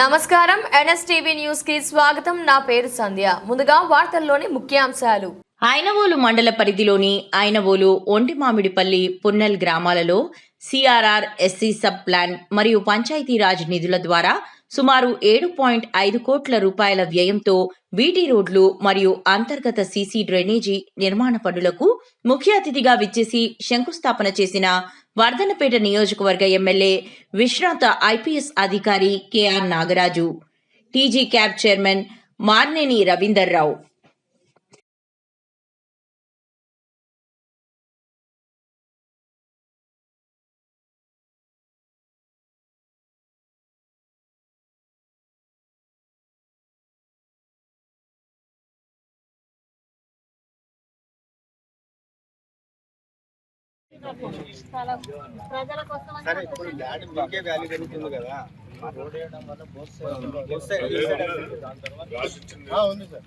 నమస్కారం. ఎన్ఎస్టీవీ న్యూస్కి స్వాగతం. నా పేరు సంధ్య. ముందుగా వార్తల్లోని ముఖ్యాంశాలు. ఆయనవోలు మండల పరిధిలోని ఐనవోలు ఒంటిమామిడిపల్లి పున్నెల్ గ్రామాలలో సిఆర్ఆర్ ఎస్సీ సబ్ ప్లాన్ మరియు పంచాయతీరాజ్ నిధుల ద్వారా సుమారు ఏడు పాయింట్ ఐదు కోట్ల రూపాయల వ్యయంతో బీటీ రోడ్లు మరియు అంతర్గత సీసీ డ్రైనేజీ నిర్మాణ పనులకు ముఖ్య అతిథిగా విచ్చేసి శంకుస్థాపన చేసిన వర్ధనపేట నియోజకవర్గ ఎమ్మెల్యే విశ్రాంత ఐపీఎస్ అధికారి KR Nagaraju. TG CAB chairman Marneni Ravinder Rao సరే ఇప్పుడు ల్యాండ్ మీకే వాల్యూ పెరుగుతుంది కదా రోడ్ వేయడం వల్ల బోత్ ఉంది సార్